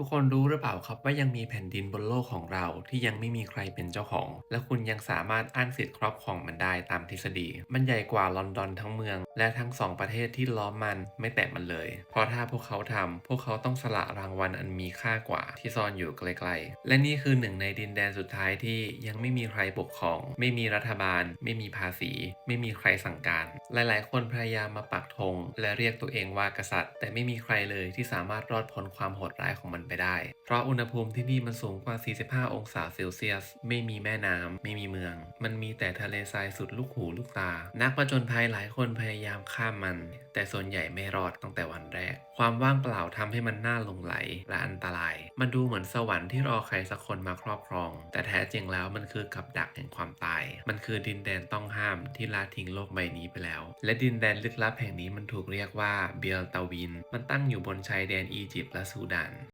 ทุกคนรู้หรือเปล่าครับว่ายังมีแผ่นดินบนโลกของเราที่ยังไม่มีใครเป็นเจ้าของ และคุณยังสามารถอ้างสิทธิ์ครอบครองมันได้ตามทฤษฎี มันใหญ่กว่าลอนดอนทั้งเมือง และทั้งสองประเทศที่ล้อมมันไม่แตะมันเลย เพราะถ้าพวกเขาทำพวกเขาต้องสละรางวัลอันมีค่ากว่าที่ซ่อนอยู่ไกลๆ และนี่คือหนึ่งในดินแดนสุดท้ายที่ยังไม่มีใครปกครอง ไม่มีรัฐบาล ไม่มีภาษี ไม่มีใครสั่งการ หลายๆ คนพยายามมาปักธงและเรียกตัวเองว่ากษัตริย์ แต่ไม่มีใครเลยที่สามารถรอดพ้นความโหดร้ายของมันไปได้ เพราะอุณหภูมิที่นี่มันสูงกว่า 45 องศาเซลเซียส ไม่มีแม่น้ำไม่มีเมือง มันมีแต่ทะเลทรายสุดลูกหูลูกตา นักผจญภัยหลายคนพยายามข้ามมัน แต่ส่วนใหญ่ไม่รอดตั้งแต่วันแรก ความว่างเปล่าทำให้มันน่าลงไหลและอันตราย มันดูเหมือนสวรรค์ที่รอใครสักคนมาครอบครอง แต่แท้จริงแล้วมันคือกับดักแห่งความตาย มันคือดินแดนต้องห้ามที่ละทิ้งโลกใบนี้ไปแล้ว และดินแดนลึกลับแห่งนี้มันถูกเรียกว่าเบลตาวิน มันตั้งอยู่บนชายแดนอียิปต์และซูดาน